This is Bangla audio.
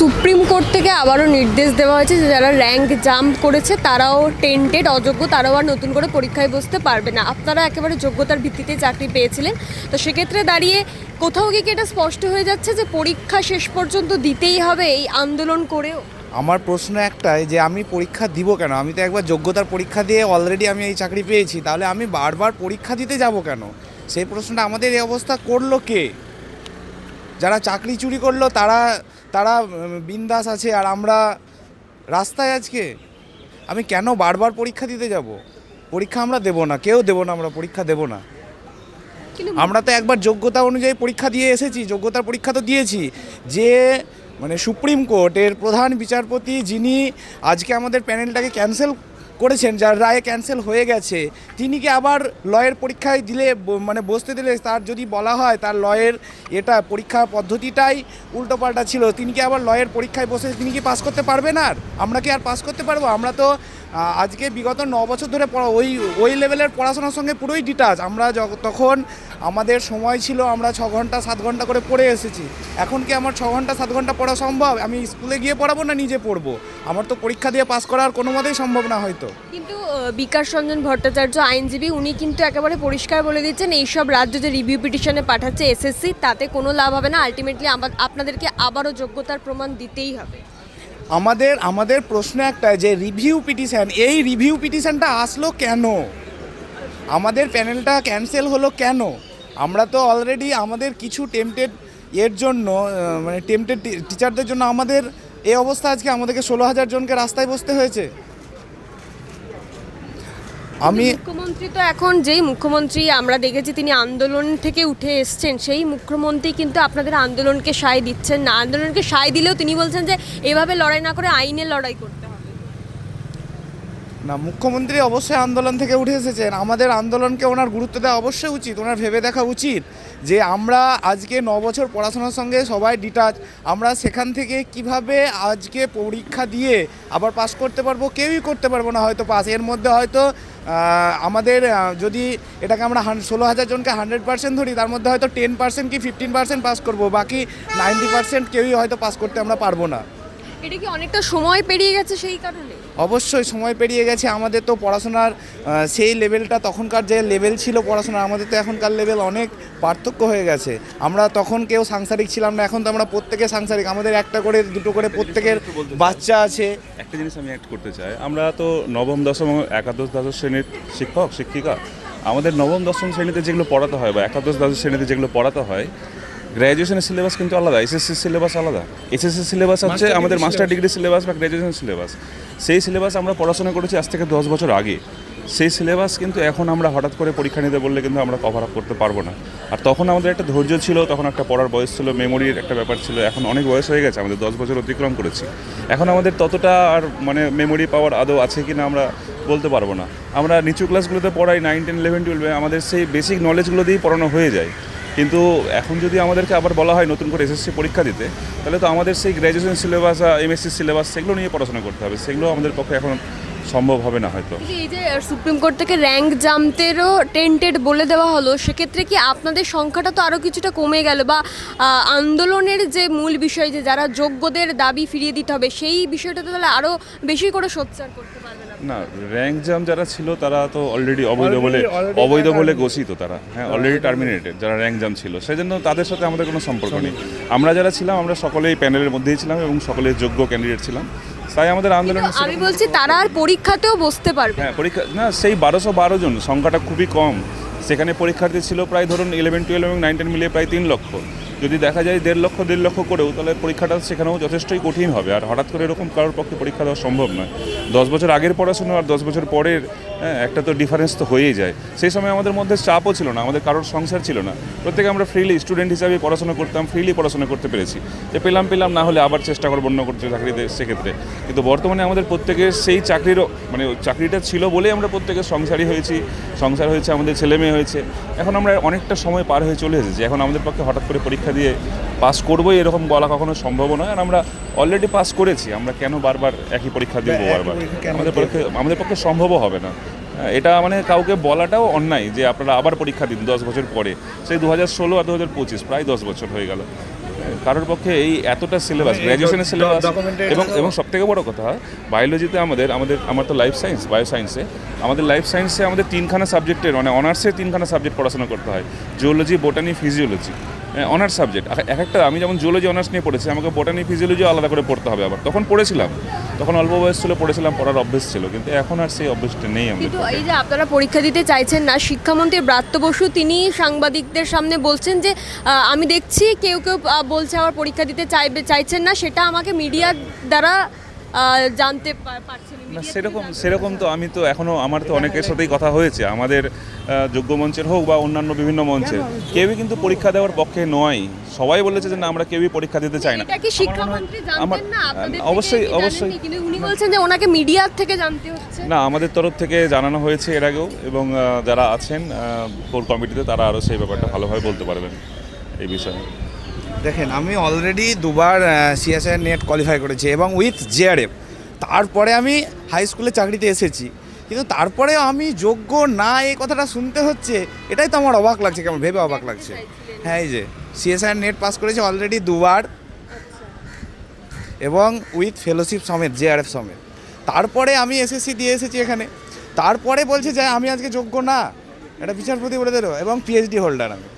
সুপ্রিম কোর্ট থেকে আবারও নির্দেশ দেওয়া হয়েছে যে যারা র্যাঙ্ক জাম্প করেছে তারাও টেন্টেড, অযোগ্য, তারাও আর নতুন করে পরীক্ষায় বসতে পারবে না। আপনারা একেবারে যোগ্যতার ভিত্তিতে চাকরি পেয়েছিলেন। তো সেক্ষেত্রে দাঁড়িয়ে কোথাও গিয়ে এটা স্পষ্ট হয়ে যাচ্ছে যে পরীক্ষা শেষ পর্যন্ত দিতেই হবে এই আন্দোলন করেও? আমার প্রশ্ন একটাই যে আমি পরীক্ষা দিব কেন? আমি তো একবার যোগ্যতার পরীক্ষা দিয়ে অলরেডি আমি এই চাকরি পেয়েছি। তাহলে আমি বারবার পরীক্ষা দিতে যাব কেন? সেই প্রশ্নটা আমাদের এই অবস্থা করল কে? যারা চাকরি চুরি করল তারা তারা বিন্দাস আছে আর আমরা রাস্তায় আজকে। আমি কেন বারবার পরীক্ষা দিতে যাব? পরীক্ষা আমরা দেব না কেউ দেব না আমরা পরীক্ষা দেব না। আমরা তো একবার যোগ্যতা অনুযায়ী পরীক্ষা দিয়ে এসেছি যোগ্যতার পরীক্ষা তো দিয়েছি। যে মানে সুপ্রিম কোর্টের প্রধান বিচারপতি যিনি আজকে আমাদের প্যানেলটাকে ক্যান্সেল করেছেন, যার রায় ক্যান্সেল হয়ে গেছে, তিনি কি আবার লয়ের পরীক্ষায় দিলে মানে বসতে দিলে তার যদি বলা হয়, তার লয়ের এটা পরীক্ষা পদ্ধতিটাই উল্টোপাল্টা ছিল, তিনি কি আবার লয়ের পরীক্ষায় বসে, তিনি কি পাস করতে পারবেন আর? আমরা কি আর পাস করতে পারব? আমরা তো আজকে বিগত ন বছর ধরে ওই ওই লেভেলের পড়াশোনার সঙ্গে পুরোই ডিটাচ আমরা তখন আমাদের সময় ছিল, আমরা ছ ঘণ্টা, সাত ঘণ্টা করে পড়ে এসেছি। এখন কি আমার ছ ঘণ্টা, সাত ঘণ্টা পড়া সম্ভব? আমি স্কুলে গিয়ে পড়াবো না নিজে পড়ব? আমার তো পরীক্ষা দিয়ে পাস করার কোনো মতেই সম্ভব না হয়তো। কিন্তু বিকাশ রঞ্জন ভট্টাচার্য, আইনজীবী, উনি কিন্তু একেবারে পরিষ্কার বলে দিচ্ছেন, এইসব রাজ্য যে রিভিউ পিটিশনে পাঠাচ্ছে এসএসসি তাতে কোনো লাভ হবে না। আলটিমেটলি আপনাদেরকে আবারও যোগ্যতার প্রমাণ দিতেই হবে। আমাদের আমাদের প্রশ্ন একটা যে রিভিউ পিটিশান এই রিভিউ পিটিশানটা আসলো কেন? আমাদের প্যানেলটা ক্যান্সেল হলো কেন? আমরা তো অলরেডি আমাদের কিছু টেম্পটেড এর জন্য মানে টেম্পটেড টিচারদের জন্য আমাদের এই অবস্থা আজকে আমাদেরকে ষোলো হাজার জনকে রাস্তায় বসতে হয়েছে। আমি মুখ্যমন্ত্রী তো এখন যেই মুখ্যমন্ত্রী আমরা দেখেছি তিনি আন্দোলন থেকে উঠে এসছেন, সেই মুখ্যমন্ত্রী কিন্তু আপনাদের আন্দোলনকে সায় দিচ্ছেন না। আন্দোলনকে সায় দিলেও তিনি বলছেন যে, এভাবে লড়াই না করে আইনে লড়াই করতে না, মুখ্যমন্ত্রী অবশ্যই আন্দোলন থেকে উঠে এসেছেন। আমাদের আন্দোলনকে ওনার গুরুত্ব দেওয়া অবশ্যই উচিত, ওনার ভেবে দেখা উচিত যে আমরা আজকে ন বছর পড়াশোনার সঙ্গে সবাই ডিটাচ আমরা সেখান থেকে কীভাবে আজকে পরীক্ষা দিয়ে আবার পাস করতে পারব, কেউই করতে পারব না হয়তো পাস এর মধ্যে হয়তো আমাদের যদি এটাকে আমরা ষোলো হাজার জনকে হান্ড্রেড পার্সেন্ট ধরি, তার মধ্যে হয়তো টেন পার্সেন্ট কি ফিফটিন পার্সেন্ট পাস করব, বাকি নাইনটি পার্সেন্ট কেউই হয়তো পাস করতে আমরা পারব না। এটা কি অনেকটা সময় পেরিয়ে গেছে সেই কারণে? অবশ্যই সময় পেরিয়ে গেছে। আমাদের তো পড়াশোনার সেই লেভেলটা তখনকার যে লেভেল ছিল পড়াশোনার আমাদের তো এখনকার লেভেল অনেক পার্থক্য হয়ে গেছে। আমরা তখন কেউ সাংসারিক ছিলাম না এখন তো আমরা প্রত্যেকে সাংসারিক। আমাদের একটা করে দুটো করে প্রত্যেকের বাচ্চা আছে। একটা জিনিস আমি অ্যাড করতে চাই। আমরা তো নবম দশম একাদশ দ্বাদশ শ্রেণির শিক্ষক শিক্ষিকা। আমাদের নবম দশম শ্রেণীতে যেগুলো পড়াতে হয় বা একাদশ দ্বাদশ শ্রেণীতে যেগুলো পড়াতে হয় গ্র্যাজুয়েশনের সিলেবাস কিন্তু আলাদা এসএসসি সিলেবাস আলাদা। এসএসসি সিলেবাস হচ্ছে আমাদের মাস্টার ডিগ্রি সিলেবাস বা গ্র্যাজুয়েশন সিলেবাস সেই সিলেবাস আমরা পড়াশোনা করেছি আজ থেকে দশ বছর আগে। সেই সিলেবাস কিন্তু এখন আমরা হঠাৎ করে পরীক্ষা নিতে বললে কিন্তু আমরা কভার আপ করতে পারব না। আর তখন আমাদের একটা ধৈর্য ছিল তখন একটা পড়ার বয়স ছিল মেমোরির একটা ব্যাপার ছিল এখন অনেক বয়স হয়ে গেছে আমাদের দশ বছর অতিক্রম করেছি। এখন আমাদের ততটা আর মানে মেমোরি পাওয়ার আদৌ আছে কি না আমরা বলতে পারব না। আমরা নিচু ক্লাসগুলোতে পড়াই নাইন টেন ইলেভেন টুয়েলভে আমাদের সেই বেসিক নলেজগুলো দিয়েই পড়ানো হয়ে যায়। কিন্তু এখন যদি আমাদেরকে আবার বলা হয় নতুন করে এসএসসি পরীক্ষা দিতে, তাহলে তো আমাদের সেই গ্র্যাজুয়েশন সিলেবাস এমএসসি সিলেবাস সেগুলো নিয়ে পড়াশোনা করতে হবে সেগুলো আমাদের পক্ষে এখন সম্ভব হবে না হয়তো এই যে সুপ্রিম কোর্ট থেকে র্যাঙ্ক জাম্পেরও টেন্টেড বলে দেওয়া হলো, সেক্ষেত্রে কি আপনাদের সংখ্যাটা তো আরও কিছুটা কমে গেল বা আন্দোলনের যে মূল বিষয় যে যারা যোগ্যদের দাবি ফিরিয়ে দিতে হবে, সেই বিষয়টা তো তাহলে আরও বেশি করে সোচ্চার করতে। না র্যাঙ্ক জাম যারা ছিল তারা তো অলরেডি অবৈধ বলে অবৈধ বলে. ঘোষিত তারা। হ্যাঁ অলরেডি টার্মিনেটেড যারা র্যাঙ্ক জাম ছিল। সেই জন্য তাদের সাথে আমাদের কোনো সম্পর্ক নেই। আমরা যারা ছিলাম আমরা সকলেই প্যানেলের মধ্যেই ছিলাম এবং সকলেই যোগ্য ক্যান্ডিডেট ছিলাম। তাই আমাদের আন্দোলন আমি বলছি তারা আর পরীক্ষাতেও বসতে পারবে হ্যাঁ পরীক্ষা না সেই বারোশো বারো জন সংখ্যাটা খুবই কম। সেখানে পরীক্ষার্থী ছিল প্রায় ধরুন ইলেভেন টুয়েলভ এবং নাইন টেন মিলিয়ে প্রায় তিন লক্ষ। যদি দেখা যায় দেড় লক্ষ দেড় লক্ষ করেও তাহলে পরীক্ষাটা সেখানেও যথেষ্টই কঠিন হবে। আর হঠাৎ করে এরকম কারোর পক্ষে পরীক্ষা দেওয়া সম্ভব নয়। দশ বছর আগের পড়াশুনো আর দশ বছর পরের হ্যাঁ, একটা তো ডিফারেন্স তো হয়েই যায়। সেই সময় আমাদের মধ্যে চাপও ছিল না আমাদের কারোর সংসার ছিল না। প্রত্যেকে আমরা ফ্রিলি স্টুডেন্ট হিসাবে পড়াশোনা করতাম ফ্রিলি পড়াশোনা করতে পেরেছি। যে পেলাম পেলাম না হলে আবার চেষ্টা করব অন্য করতে চাকরিতে সেক্ষেত্রে। কিন্তু বর্তমানে আমাদের প্রত্যেকের সেই চাকরিরও মানে চাকরিটা ছিল বলেই আমরা প্রত্যেকে সংসারী হয়েছি। সংসার হয়েছে আমাদের ছেলে মেয়ে হয়েছে। এখন আমরা অনেকটা সময় পার হয়ে চলে এসেছি। এখন আমাদের পক্ষে হঠাৎ করে পরীক্ষা দিয়ে পাস করবোই এরকম বলা কখনো সম্ভব নয়। আর আমরা অলরেডি পাস করেছি আমরা কেন বারবার একই পরীক্ষা দিব বারবার? আমাদের? পক্ষে আমাদের পক্ষে সম্ভবও হবে না। এটা মানে কাউকে বলাটাও অন্যায় যে আপনারা আবার পরীক্ষা দিন দশ বছর পরে। সেই দু হাজার ষোলো আর দু হাজার পঁচিশ প্রায় দশ বছর হয়ে গেল। কারোর পক্ষে এই এতটা সিলেবাস গ্র্যাজুয়েশনের সিলেবাস এবং এবং সব থেকে বড় কথা বায়োলজিতে আমাদের আমাদের আমার তো লাইফ সায়েন্স বায়ো সায়েন্সে আমাদের লাইফ সায়েন্সে আমাদের তিনখানা সাবজেক্টের মানে অনার্সে তিনখানা সাবজেক্ট পড়াশোনা করতে হয়। Geology botany physiology honours subject এক একটা আমি যেমন জিওলজি অনার্স নিয়ে পড়েছি আমাকে বোটানি ফিজিওলজি আলাদা করে পড়তে হবে আবার। তখন পড়েছিলাম। তখন অল্প বয়স ছিল পড়েছিলাম পড়ার অভ্যেস ছিল। কিন্তু এখন আর সেই অভ্যেসটা নেই আমাদের কিন্তু এই যে আপনারা পরীক্ষা দিতে চাইছেন না শিক্ষামন্ত্রী ব্রাত্য বসু তিনি সাংবাদিকদের সামনে বলছেন যে আমি দেখছি কেউ কেউ বলছে আমার পরীক্ষা দিতে চাইবে চাইছেন না সেটা আমাকে মিডিয়ার দ্বারা জানতে পারছেন না সেরকম সেরকম তো আমি তো এখনও আমার তো অনেকের সাথেই কথা হয়েছে। আমাদের যোগ্য মঞ্চের হোক বা অন্যান্য বিভিন্ন মঞ্চের কেউই কিন্তু পরীক্ষা দেওয়ার পক্ষে নয়। সবাই বলেছে যে না আমরা কেউই পরীক্ষা দিতে চাই না। এটা কি শিক্ষামন্ত্রী আমার- জানতেন না আপনাদের অবশ্যই অবশ্যই। উনি বলছেন যে ওনাকে মিডিয়ার থেকে জানতে হচ্ছে। না আমাদের তরফ থেকে জানানো হয়েছে এর আগেও এবং যারা আছেন কোর কমিটিতে তারা আরও সেই ব্যাপারটা ভালোভাবে বলতে পারবেন এই বিষয়ে। দেখেন আমি অলরেডি দুবার সিএসআই নেট কোয়ালিফাই করেছি এবং উইথ জেআরএফ তারপরে আমি হাই স্কুলে চাকরিতে এসেছি। কিন্তু তারপরে আমি যোগ্য না এই কথাটা শুনতে হচ্ছে এটাই তো আমার অবাক লাগছে কেমন ভেবে অবাক লাগছে। হ্যাঁ এই যে সিএসআই নেট পাস করেছি অলরেডি দুবার। এবং উইথ ফেলোশিপ সমেত জেআরএফ সমেত। তারপরে আমি এসএসসি দিয়ে এসেছি এখানে। তারপরে বলছে যে আমি আজকে যোগ্য না। এটা বিচারপতি বলে দিল এবং পিএইচডি হোল্ডার আমি।